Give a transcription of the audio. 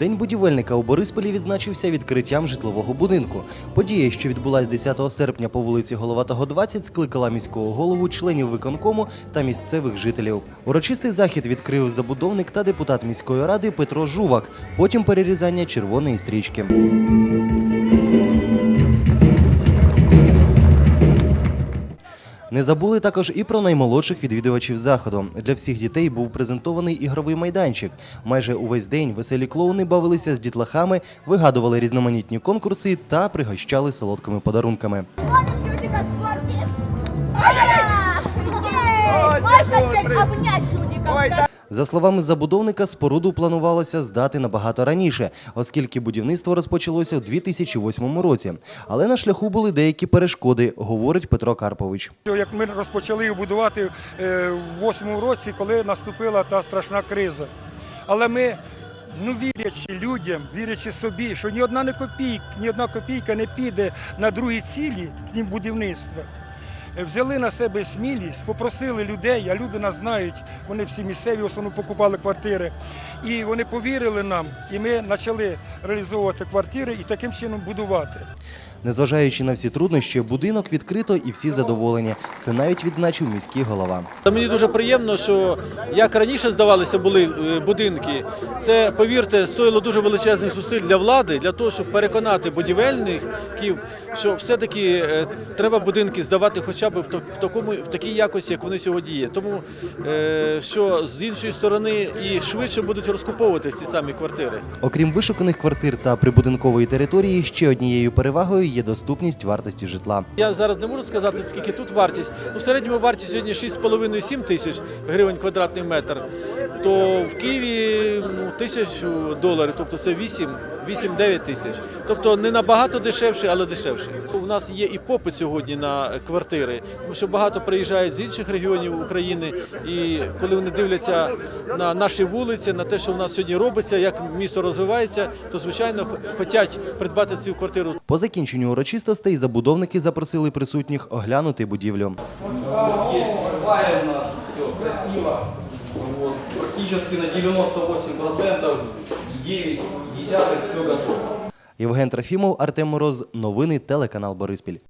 День будівельника у Борисполі відзначився відкриттям житлового будинку. Подія, що відбулась 10 серпня по вулиці Головатого 20, скликала міського голову, членів виконкому та місцевих жителів. Урочистий захід відкрив забудовник та депутат міської ради Петро Жувак. Потім перерізання червоної стрічки. Не забули також і про наймолодших відвідувачів заходу. Для всіх дітей був презентований ігровий майданчик. Майже увесь день веселі клоуни бавилися з дітлахами, вигадували різноманітні конкурси та пригощали солодкими подарунками. Можно чуть обнять чудика. За словами забудовника, споруду планувалося здати набагато раніше, оскільки будівництво розпочалося в 2008 році. Але на шляху були деякі перешкоди, говорить Петро Карпович. Як ми розпочали будувати е, в восьмому році, коли наступила та страшна криза. Але ми, ну вірячи людям, вірячи собі, що ні одна не копійка, ні одна копійка не піде на другі цілі, крім будівництва. Е, Взяли на себе смілість, попросили людей, а люди нас знають, вони всі місцеві в основному покупали квартири. І вони повірили нам, і ми почали реалізовувати квартири і таким чином будувати. Незважаючи на всі труднощі, будинок відкрито і всі задоволені. Це навіть відзначив міський голова. Та мені дуже приємно, що як раніше здавалися були е, будинки, це повірте, стоїло дуже величезних зусиль для влади для того, щоб переконати будівельників, що все-таки е, треба будинки здавати хоча б в такому в такій якості, як вони сьогодні є. Тому е, що з іншої сторони і швидше будуть розкуповувати ці самі квартири. Окрім вишуканих квартир та прибудинкової території, ще однією перевагою є доступність вартості житла. Я зараз не можу сказати, скільки тут вартість. У середньому вартість сьогодні 6,5-7 тисяч гривень квадратний метр. То в Києві ну, тисячу доларів, тобто це 8 8-9 тисяч. Тобто не набагато дешевше, але дешевше. У нас є і попит сьогодні на квартири, тому що багато приїжджають з інших регіонів України, і коли вони дивляться на наші вулиці, на те, що в нас сьогодні робиться, як місто розвивається, то звичайно хочуть придбати цю квартиру По закінченню урочистостей забудовники запросили присутніх оглянути будівлю. Нас, все красиво. Вот, практически на 98% 9 десятых все готово. Євген Трофімов, Артем Мороз. Новини телеканал Бориспіль.